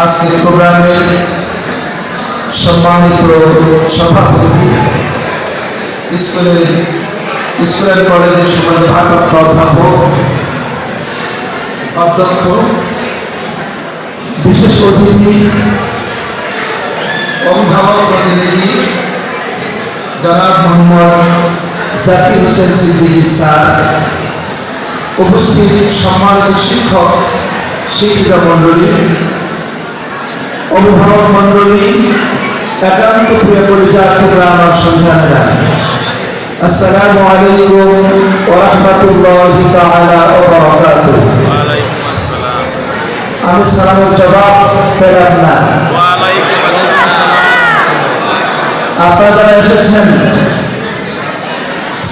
আজকের প্রোগ্রামের সম্মানিত সভাপতি, স্কুলের স্কুলের কলেজের সময় ভারপ্রাপ্ত অধ্যাপক, অধ্যক্ষ, বিশেষ অতিথি, অভিভাবক প্রতিনিধি, জনাব মোহাম্মদ জাকির হোসেন সিদ্দিকী স্যার, উপস্থিত সম্মানিত শিক্ষক, শিক্ষিকা মণ্ডলী অভিভাবক মণ্ডলী একান্ত প্রিয় পরিচালকরা আমার সন্তানেরা, আসসালামু আলাইকুম ওয়া রাহমাতুল্লাহি তাআলা ওয়া বারাকাতুহু। আমি সালামের জবাব পেলাম না। আপনারা যারা এসেছেন,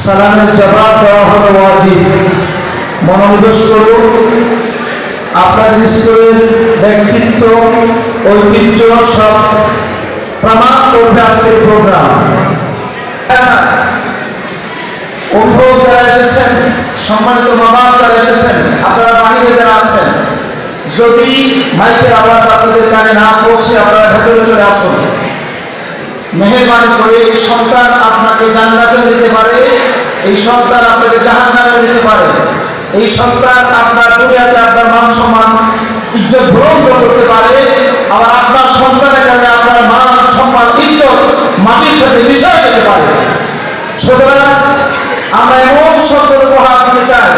সালামের জবাব দেওয়া হলো মনোনিবেশ করুন। আপনাদের স্কুলের ব্যক্তিত্ব, ঐতিহ্য সব প্রমাণ করবে আজকের প্রোগ্রাম অভিভাবক যারা এসেছেন, সম্মানিত মামা যারা এসেছেন, আপনারা বাহিরে যারা আছেন, যদি মাইকের আওয়াজ আপনাদের কানে না পৌঁছে, আপনারা ভেতরে চলে আসুন। মেহরবানি করে এই সন্তান আপনাকে জান্নাতে দিতে পারে, এই সন্তান আপনাকে জাহান্নামে দিতে পারে। এই সন্তান আপনার দুনিয়াতে আপনার মান সম্মান, ইজ্জত ভ্রঙ্গ করতে পারে, আবার আপনার সন্তানের কারণে আপনার মান সম্মান, ইজ্জত মাটির সাথে মিশে যেতে পারে। সুতরাং আমরা এমন সন্তান উপহার দিতে চাই,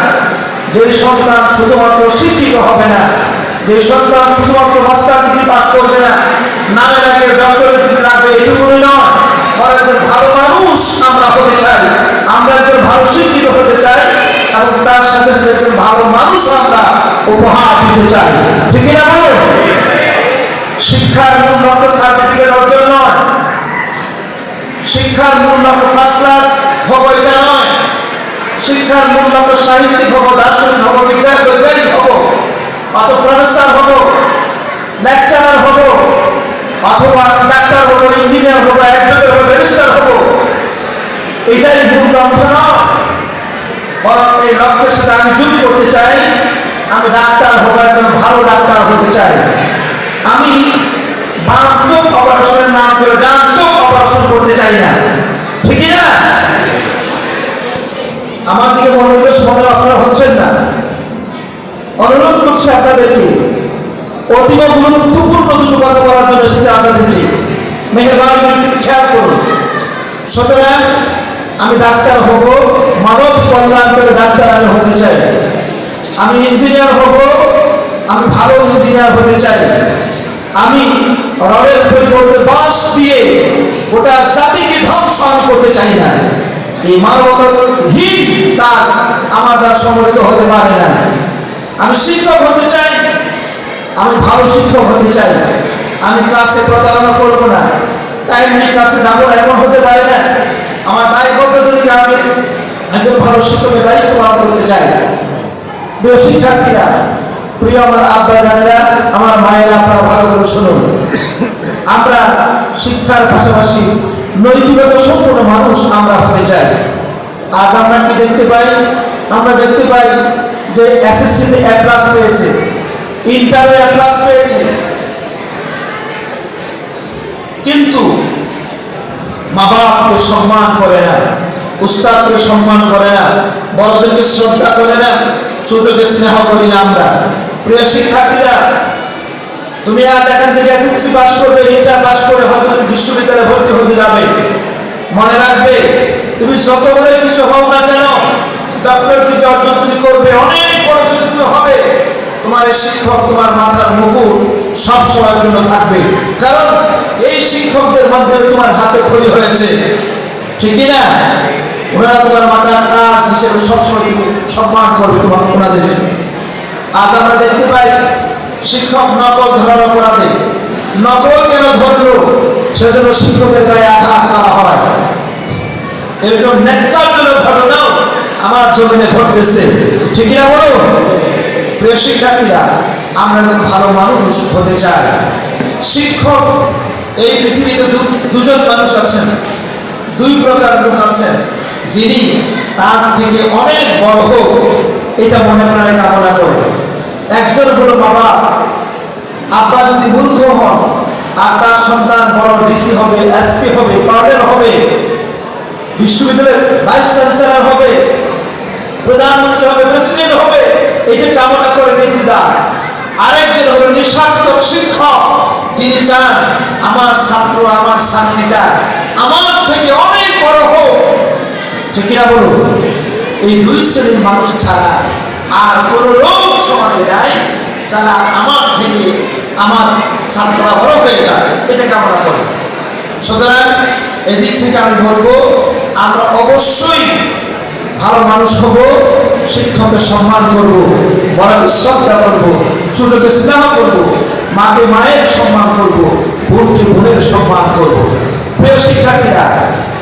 যে সন্তান শুধুমাত্র শিক্ষিত হবে না, যে সন্তান শুধুমাত্র মাস্টার ডিগ্রি পাস করবে না নামে নামে ডক্টরেট ডিগ্রি রাখবে এটুকুই নয় ভালো মানুষ আমরা হতে চাই, আমরা একজন ভালো শিক্ষিত হতে চাই এবং তার সাথে একজন ভালো মানুষ আমরা উপহার দিতে চাই। ঠিক না বলো শিক্ষার মূল লক্ষ্য সার্টিফিকেট অর্জন নয়। শিক্ষার মূল লক্ষ্য ফার্স্ট ক্লাস হব নয়। শিক্ষার মূল লক্ষ্য সাহিত্যিক হব দার্শনিক হব বিজ্ঞান, বৈজ্ঞানিক হব অত প্রফেসর হব লেকচারার হব অথবা ডাক্তার হব ইঞ্জিনিয়ার হব অ্যাডভোকেট হব ব্যারিস্টার হব এটাই মূল লক্ষ্য নয়। আমি করতে চাই। আমি ডাক্তার হব একজন ভালো ডাক্তার হতে চাই। আমি বাম চোখ অপারেশনের নাম করে ডান চোখ অপারেশন করতে চাই না। ঠিক আমার দিকে মনোনিবেশ মনে আপনারা হচ্ছেন না। অনুরোধ করছি আপনাদেরকে, অতীব গুরুত্বপূর্ণ দুটো কথা বলার জন্য এসেছে আপনাদেরকে। মেহরবানি খেয়াল করুন। সুতরাং আমি ডাক্তার হব মানব কল্যাণ করে ডাক্তার আমি হতে চাই। আমি ইঞ্জিনিয়ার হব, আমি ভালো ইঞ্জিনিয়ার হতে চাই। আমি রডের পরিবর্তে বাঁশ দিয়ে গোটা জাতিকে ধ্বংস করতে চাই না। এই মানবতাহীন কাজ আমার দ্বারা সংগঠিত হতে পারে না। আমি শিক্ষক হতে চাই, আমি ভালো শিক্ষক হতে চাই। আমি ক্লাসে প্রতারণা করব না। টাইম নিয়ে ক্লাসে যাব এমন হতে পারে না। আমার দায়বদ্ধতা থেকে আমি একজন ভালো শিক্ষকের দায়িত্ব পালন করতে চাই প্রিয় শিক্ষার্থীরা, প্রিয় আমার আব্বা জানেরা, আমার মায়েরা আপনারা ভালো করে শুনুন। আমরা শিক্ষার পাশাপাশি নৈতিকতা সম্পূর্ণ মানুষ আমরা হতে চাই। আজ আমরা কি দেখতে পাই? আমরা দেখতে পাই যে এসএসসিতে এ প্লাস পেয়েছে ইন্টারে এ প্লাস পেয়েছে। কিন্তু মা বাপকে সম্মান করে না। উস্তাদকে সম্মান করে না, বড়দেরকে শ্রদ্ধা করে না, ছোটকে স্নেহ করি না আমরা। প্রিয় শিক্ষার্থীরা তুমি আজ এখান থেকে এসএসসি পাস করবে, ইন্টার পাস করে হয়তো তুমি বিশ্ববিদ্যালয়ে ভর্তি হতে যাবে। মনে রাখবে, তুমি যত বড় কিছু হও না কেন ডক্টর ডিগ্রি অর্জন তুমি করবে, অনেক বড় কিছু তুমি হবে। তোমার এই শিক্ষক, তোমার মাথার মুকুট সব সময়ের জন্য থাকবে। কারণ এই শিক্ষকদের মাধ্যমে তোমার হাতে খড়ি হয়েছে। ঠিক না? ওনারা তোমার মাথার কাজ হিসেবে সবসময় তুমি সম্মান করবে তোমার ওনাদের আজ আমরা দেখতে পাই শিক্ষক নকল ধরার অপরাধে। নকল কেন ধরলো? সেজন্য শিক্ষকের গায়ে আঘাত করা হয়। এরকম নেককারজনক ঘটনাও আমার জমিনে ঘটতেছে। ঠিক না বলো? প্রিয় শিক্ষার্থীরা, আমরা ভালো মানুষ হতে চাই। শিক্ষক এই পৃথিবীতে দুজন মানুষ আছেন। দুই প্রকার লোক আছেন। যিনি তার থেকে অনেক বড় হোক, এটা মনে প্রাণে কামনা করে। একজন হলো বাবা আপনার যদি মূর্খ হন, আর তার সন্তান বড় ডিসি হবে, এসপি হবে, কর্নেল হবে, বিশ্ববিদ্যালয়ের ভাইস চ্যান্সেলর হবে, প্রধানমন্ত্রী হবে, প্রেসিডেন্ট হবে, এটা কামনা করে নির্দিদার আরেকজন হলো নিঃস্বার্থক শিক্ষক, যিনি চান, আমার ছাত্র, আমার ছাত্রীটা আমার থেকে অনেক বড় হোক। ঠিক কিনা বলুন? এই দুই শ্রেণির মানুষ ছাড়া আর কোনো লোক সমাজে নাই যারা আমার থেকে আমার ছাত্ররা বড় হয়ে যায় এটা কামনা করে। সুতরাং এদিক থেকে আমি বলব, আমরা অবশ্যই ভালো মানুষ হব, শিক্ষকের সম্মান করব বড়কে শ্রদ্ধা করব ছোটকে স্নেহ করব, মাকে মায়ের সম্মান করব, বোনকে বোনের সম্মান করব। প্রিয় শিক্ষার্থীরা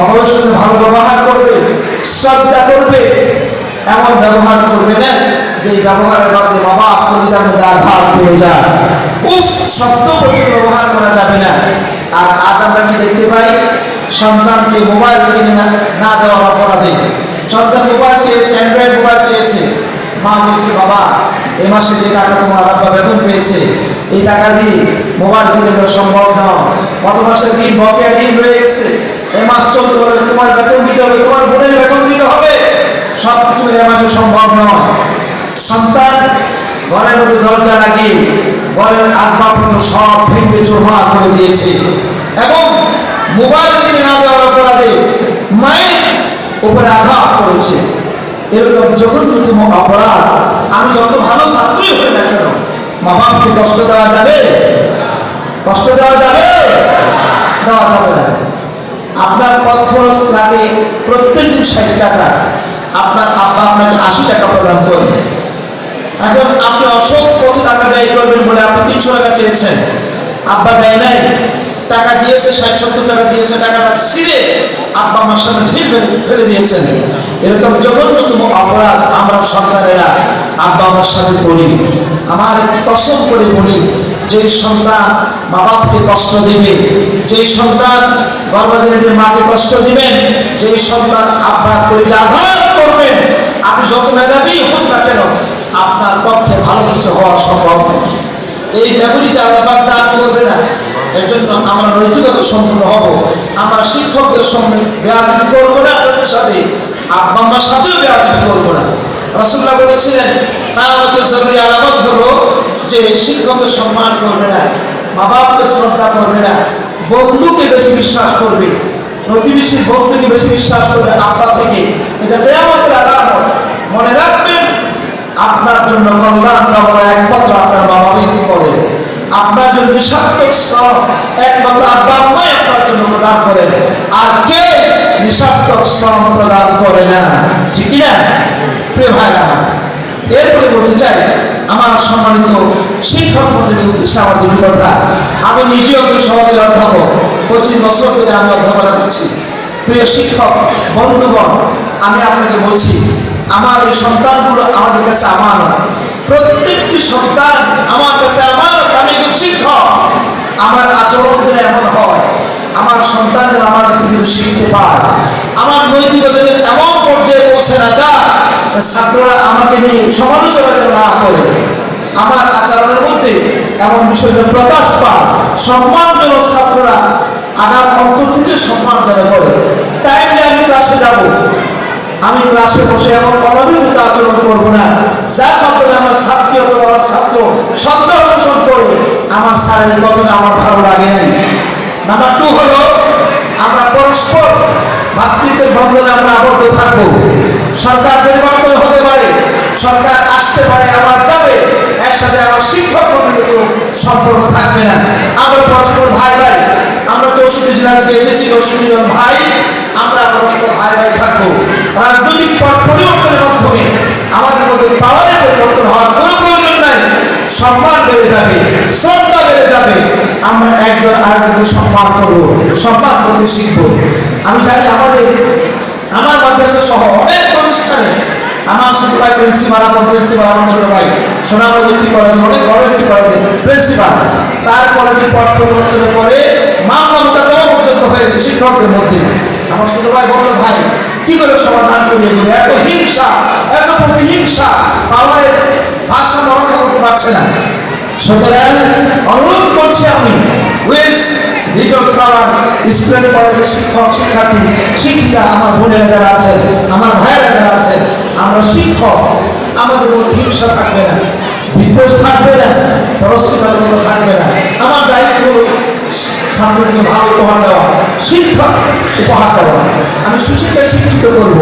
মা বাবার সঙ্গে ভালো ব্যবহার করবে, শ্রদ্ধা করবে, এমন ব্যবহার করবে না যে ব্যবহারের মধ্যে বাপ কলিজার মধ্যে আঘাত পেয়ে যায়। উফ, শব্দ পর্যন্ত ব্যবহার করা যাবে না। আর আজ আমরা কি দেখতে পাই? সন্তানকে মোবাইল কিনে না না দেওয়ার অপরাধে সন্তান মোবাইল চেয়েছে, অ্যান্ড্রয়েড মোবাইল চেয়েছে। মা বলছে, বাবা, এ মাসে যে টাকা তোমার আব্বা বেতন পেয়েছে, এই টাকা দিয়ে মোবাইল কিনে দেওয়া সম্ভব নয়। গত মাসের দিন বকেয়া ঋণ রয়ে গেছে। এ মাস চলতে হবে তোমার বেতন দিতে হবে, তোমার বোনের বেতন দিতে হবে। সব কিছু এ মাসে সম্ভব নয়। সন্তান, ঘরের মধ্যে দরজা লাগিয়ে ঘরের আসবাবপত্র সব ভেঙে চোরমার করে দিয়েছে। এবং মোবাইল কিনে না দেওয়ার অপরাধে মায়ের উপরে আঘাত করেছে। এরকম জঘন্যতম অপরাধ, আমি যত ভালো ছাত্রই হই না কেন মা বাপকে কষ্ট দেওয়া যাবে? কষ্ট দেওয়া যাবে? দেওয়া যাবে না। আপনার পথ খরচ লাগে প্রত্যেক দিন ষাট টাকা। আপনার আব্বা আপনাকে আশি টাকা প্রদান করবে। এখন আপনি অসংখ্য টাকা ব্যয় করবেন বলে আপনি তিনশো টাকা চেয়েছেন। আব্বা দেয় নাই। টাকা দিয়েছে, ষাট, সত্তর টাকা দিয়েছে, টাকাটা ছিঁড়ে আব্বা আমার সামনে ঢিল ফেলে- দিয়েছেন। এরকম জঘন্যতম অপরাধ আমরা সন্তানেরা আব্বা আমার সাথে করি। আমার কসম করে বলি যে সন্তান মা বাপকে কষ্ট দিবে, যেই সন্তান গর্ভধারীর মাকে কষ্ট দিবেন, যেই সন্তান আপনার করিলে আঘাত করবেন, আপনি যত মেধাবী হোক না কেন, আপনার পক্ষে ভালো কিছু হওয়া সম্ভব নয়। এই মেমোরিটা দান করবে না। এর জন্য আমরা নৈতিকতা সম্পূর্ণ হব। আমরা শিক্ষকদের সঙ্গে বেয়াদবি করব না, তাদের সাথে আব্বা আম্মার সাথেও বেয়াদবি করব না। রাসুল্লাহ বলেছিলেন, কায়ামতের জরুরি আলামত হলো যে শিক্ষকের সম্মান করবে না মা বাপকে শ্রদ্ধা করবে না, বন্ধুকে বেশি বিশ্বাস করবে, প্রতিবেশীর বন্ধুকে বেশি বিশ্বাস করবে আব্বা থেকে। এটা কেয়ামতের আলামত। মনে রাখবেন, আপনার জন্য কল্যাণ কামনা একমাত্র আপনার বাবা করে? আপনার জন্য নিঃস্বার্থক শ্রম একমাত্র আব্বা আম্মাই আপনার জন্য প্রদান করেন। আর কে নিঃস্বার্থক শ্রম প্রদান করে না? ঠিক না প্রিয় ভাই এরপরে বলতে চাই আমার সম্মানিত শিক্ষক মন্ডলীর উদ্দেশ্যে আমার দুটি কথা। আমি নিজেও একজন সমাজের অধ্যাপক। পঁচিশ বছর ধরে আমি অধ্যাপনা করছি। প্রিয় শিক্ষক, বন্ধুগণ, আমি আপনাকে বলছি, আমার এই সন্তানগুলো আমাদের কাছে আমানত। প্রত্যেকটি সন্তান আমার কাছে আমানত আমি শিক্ষক আমার আচরণ যেন এমন হয়, আমার সন্তানরা আমার কাছ কিছু শিখতে পায় আমার নৈতিকতা যেন এমন পর্যায়ে পৌঁছে না যায় ছাত্ররা আমাকে নিয়ে সমালোচনা যেন না করে। আমার আচরণের মধ্যে এমন বিষয় যেন প্রকাশ পায় সম্মানজনক ছাত্ররা আগাম অন্তর থেকে সম্মান যেন করে। টাইমে আমি ক্লাসে যাব। আমি ক্লাসে বসে এমন অনভিভূত আচরণ করব না। যার মাধ্যমে আমার ছাত্রী অথবা আমার ছাত্র সন্দেহ পোষণ করবে, আমার স্যারের কথাটা আমার ভালো লাগে নাই। নাম্বার টু হলো, আমরা পরস্পর ভাতৃত্বের বন্ধনে আমরা আবদ্ধ থাকব। সরকার পরিবর্তন হতে পারে, সরকার আসতে পারে, আবার যাবে। এর সাথে আমার শিক্ষক কোনো সম্পর্ক থাকবে না। আমরা পরস্পর ভাই ভাই, আমরা চৌষট্টি জেলা থেকে এসেছি চৌষট্টি ভাই, আমরা পরস্পর ভাই ভাই থাকব। রাজনৈতিক পট পরিবর্তনের মাধ্যমে আমাদের মধ্যে পাওয়ারের পরিবর্তন হওয়ার কোনো প্রয়োজন নাই। সম্মান বেড়ে যাবে, শ্রদ্ধা বেড়ে যাবে। আমরা একজন আরেকজনকে সম্মান করব, সম্মান করতে শিখব। আমি জানি আমাদের, আমার মাদ্রাসা সহ অনেক আমার ভাই প্রিন্সিপাল আমার প্রিন্সিপাল আমার ছোট ভাই সোনামদ একটি কলেজ অনেক বড় একটি কলেজে প্রিন্সিপাল তার কলেজে পদ পরিবর্তনের পরে মামলা মোকদ্দমা পর্যন্ত হয়েছে শিক্ষকদের মধ্যে। আমার ছোট ভাই বলল ভাই, কি করে সমাধান করিয়ে দেবে? এত হিংসা, এত প্রতিহিংসা পাওয়ারের ভাষা রক্ষা করতে পারছে না। সুতরাং অনুরোধ করছি আমি উইলস লিটল ফ্লাওয়ার স্কুল কলেজের শিক্ষক, শিক্ষার্থী, শিক্ষিকা, আমার বোনেরা যারা আছেন, আমার ভাইয়েরা আছেন আমাদের মধ্যে হিংসা থাকবে না, বিদ্বেষ থাকবে না পরস্পরের মধ্যে থাকবে না। আমার দায়িত্ব হলো ছাত্রদেরকে ভালো উপহার দেওয়া শিক্ষক উপহার দেওয়া। আমি সুশিক্ষায় শিক্ষিত করব।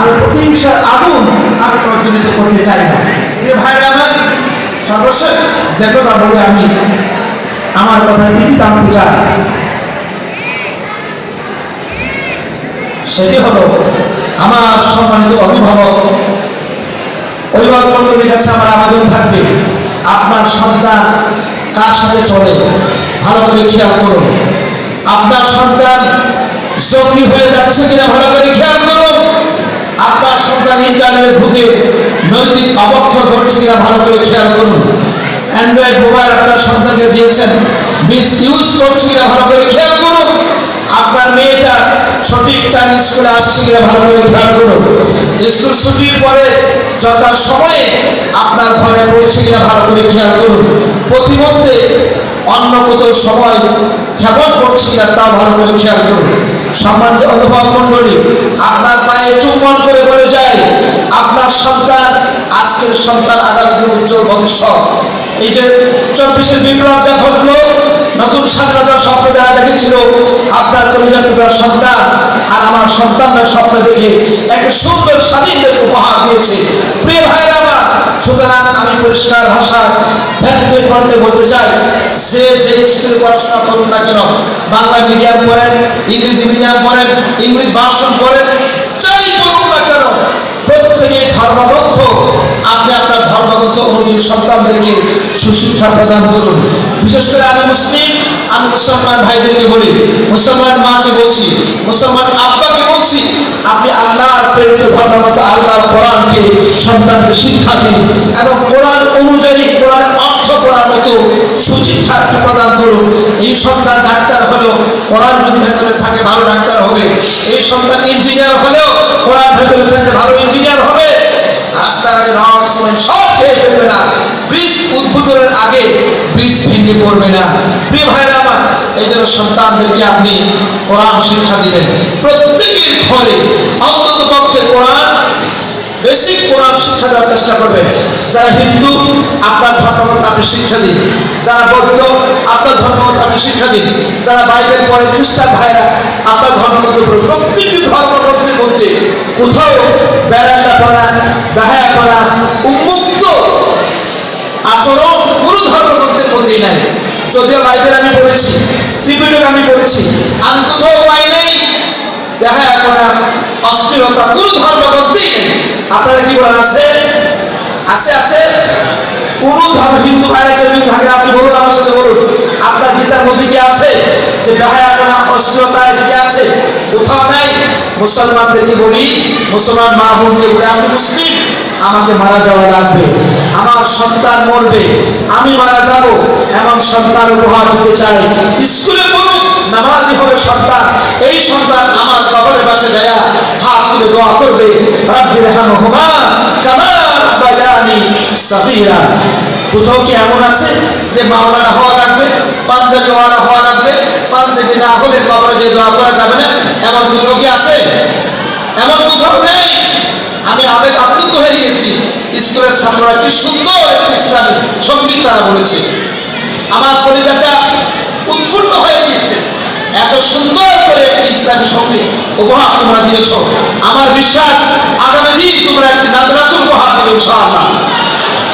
আমি প্রতিহিংসার আগুন আমি প্রজ্বলিত করতে চাই না। ভাইরা আমার, সর্বশেষ যে কথা বলে আমি আমার কথা নীতি টানতে চাই, সেটি হলো আমার সম্মানিত অভিভাবক অভিভাবক মন্ডলীর কাছে আমার আবেদন থাকবে। আপনার সন্তান কার সাথে চলে? ভালো করে খেয়াল করুন। আপনার সন্তান জঙ্গি হয়ে যাচ্ছে কিনা ভালো করে খেয়াল করুন। আপনার সন্তান ইন্টারনেট ঢুকে নৈতিক অবক্ষয় ঘটছে কিনা ভালো করে খেয়াল করুন। অ্যান্ড্রয়েড মোবাইল আপনার সন্তানকে দিয়েছেন। মিস ইউজ করছে কিনা ভালো করে খেয়াল করুন। আপনার মেয়েটা সঠিক টাইম স্কুলে আসছে কিনা ভালো করে খেয়াল করুন। স্কুল ছুটির পরে যথা সময়ে আপনার ঘরে পৌঁছে কিনা ভালো করে খেয়াল করুন। প্রতিমধ্যে অন্য কোথাও সময় কেমন করছে কিনা তাও ভালো করে খেয়াল করুন। সম্মানিত অনুভব মণ্ডলী, আপনার পায়ে চুম্বন করে বলে যায়, আপনার সন্তান, আজকের সন্তান আগামী উজ্জ্বল ভবিষ্যৎ। এই যে চব্বিশের বিপ্লব যা ঘটলো নতুন স্বাধীনতার স্বপ্ন যারা দেখেছিল, আপনার কলিজার টুকরার সন্তান আর আমার সন্তানরা স্বপ্ন দেখে একটা সুন্দর স্বাধীন উপহার দিয়েছে। প্রিয় ভাইয়ের আমার, সুতরাং আমি পরিষ্কার ভাষায় ধ্যানকে কণ্ঠে বলতে চাই, যে যে স্কুলে পড়াশোনা করুন না কেন, বাংলা মিডিয়াম পড়েন, ইংরেজি মিডিয়াম পড়েন ইংলিশ ভাষণ পড়েন, যাই করুন না কেন, প্রত্যেকেই ধর্মবদ্ধ আপনি আপনার ধর্মগত অনুযায়ী সন্তানদেরকে সুশিক্ষা প্রদান করুন। বিশেষ করে আমি মুসলিম, আমি মুসলমান ভাইদেরকে বলি, মুসলমান মাকে বলছি, মুসলমান আব্বাকে বলছি, আপনি আল্লাহর প্রেরিত ধর্মগত আল্লাহর কোরআনকে সন্তানকে শিক্ষা দিন এবং কোরআন অনুযায়ী কোরআন অর্থ করার মতো সুশিক্ষা প্রদান করুন। এই সন্তান ডাক্তার হলেও কোরআন যদি ভেতরে থাকে, ভালো ডাক্তার হবে। এই সন্তান ইঞ্জিনিয়ার হলেও কোরআন ভেতরে থাকে, ভালো ইঞ্জিনিয়ার হবে। রাস্তাঘাটে রড সময় সব খেয়ে ফেলবে না। ব্রিজ উদ্বোধনের আগে ব্রিজ ভেঙে পড়বে না। প্রিয় ভাইয়ের আমার, এই জন্য সন্তানদেরকে আপনি কোরআন শিক্ষা দিবেন। প্রত্যেকের ঘরে অন্তত পক্ষে কোরআন বেসিক কোরআন শিক্ষা দেওয়ার চেষ্টা করবেন। যারা হিন্দু, আপনার ধর্মগত আপনি শিক্ষা দিন যারা বৌদ্ধ, আপনার ধর্মগত আপনি শিক্ষা দিন যারা বাইবেল পড়েন, খ্রিস্টান ভাইরা, আপনার ধর্মগত পড়ুন প্রত্যেকটি ধর্ম করতে করতে কোথাও বেড়াল্লা করা বেহায়া করা উন্মুক্ত আচরণ কোনো ধর্মগ্রন্থের মধ্যেই নাই। যদিও বাইবেল আমি পড়েছি, ত্রিপিটক আমি পড়েছি আমি কোথাও পাই নাই। দেখা করা অস্থিরতা, কোন নেই আপনারা কি বলেন, আছে? আছে আছে? কোন ধর্ম হিন্দু ভাইরা যদি থাকেন আপনি বলুন আমার সাথে বলুন। আপনার গীতার মধ্যে কি আছে? যে বেহায়া করা অস্থিরতা এদিকে আছে? কোথাও নাই? মুসলমানদেরকে বলি? মুসলমান মা বোনকে বলে আমি মুসলিম? আমাকে মারা যাওয়া লাগবে। আমার সন্তান মরবে। আমি মারা যাব এমন সন্তান উপহার দিতে চাই। স্কুলে নামাজি হবে সন্তান এই সন্তান আমার কবরের পাশে যায় হাত তুলে দোয়া করবে রাব্বির হামহুমা কামা কোথাও কি এমন আছে যে মাওলানা হওয়া লাগবে, পাঞ্জাবি ওয়ালা হওয়া লাগবে? পাঞ্জাবি না হলে কবরে যে দোয়া করা যাবে না। এমন কোথাও কি আছে? এমন কোথাও নেই। আমি আবেগ আপ্লুত হয়ে গেছি স্কুলের ছাত্ররা কি সুন্দর ইসলামী সংগীত তারা বলেছে। আমার পরিবারটা উৎফুল্ল হয়ে গিয়েছে। এত সুন্দর করে একটি ইসলামী সঙ্গে উপহার তোমরা দিয়েছ। আমার বিশ্বাস, আগামী দিন তোমরা একটি মাদ্রাসা উপহার দেবে, ইনশাআল্লাহ।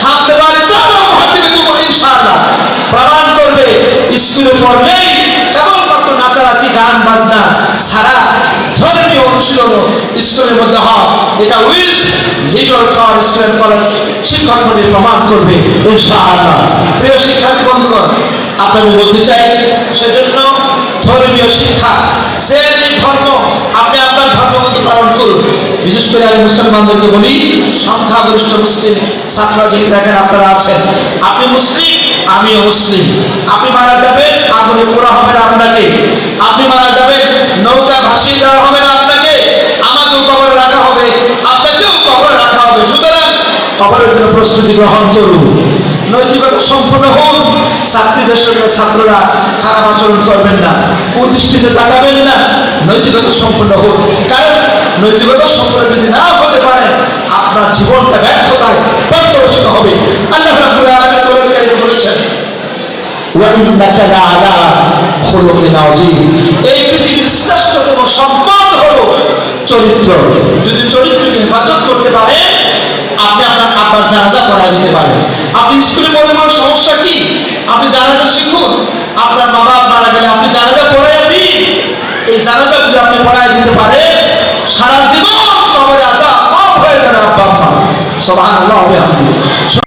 হাত তারা উপহার তোমরা, ইনশাআল্লাহ। প্রমাণ করবে, স্কুলে কেবলমাত্র নাচানাচি গান, বাজনা, সারা ধর্মীয় অনুশীলন স্কুলের মধ্যে হয়। এটা Wills little flower school and college শিক্ষক মন্ডলী প্রমাণ করবে, ইনশাআল্লাহ। প্রিয় শিক্ষার্থী বন্ধুগণ, আপনাদের বলতে চাই, সেজন্য ধর্মীয় শিক্ষা, যে যে ধর্ম আপনি আপনার ধর্ম পালন করুন। বিশেষ করে আমি মুসলমানদেরকে বলি, সংখ্যাগরিষ্ঠ মুসলিম ছাত্র যদি দেখেন আপনারা আছেন, আপনি মুসলিম, আমিও মুসলিম। আপনি মারা যাবেন, আগুনে পোড়া হবে না আপনাকে। আপনি মারা যাবেন, নৌকা ভাসিয়ে দেওয়া হবে না আপনাকে। আমাকেও কবরে রাখা হবে, আপনাকেও কবরে রাখা হবে। সুতরাং কবরের জন্য প্রস্তুতি গ্রহণ করুন। নৈতিকতা সম্পন্ন হোক ছাত্রীদের সঙ্গে ছাত্ররা খারাপ আচরণ করবেন না, প্রতিষ্ঠিতে তাকাবেন না, নৈতিকতা সম্পন্ন হোক। কারণ নৈতিকতা সম্পন্ন যদি না হতে পারে, আপনার জীবনটা ব্যর্থতায় ব্যর্থবসিত হবে। বলেছেন হলো চরিত্র। যদি চরিত্রকে হেফাজত করতে পারে আব্বার যেতে পারে। আপনি স্কুলে পড়ে আমার সমস্যা কি? আপনি জানাজা শিখুন, আপনার বাবা মারা গেলে আপনি জানাজা পড়াইয়া দিন। এই জানাজা যদি আপনি পড়াই দিতে পারে সারা জীবন কবে আসা অফ হয়ে যাবে আব্বা আম্মা। আল্লাহ হবে বিহামদিহি।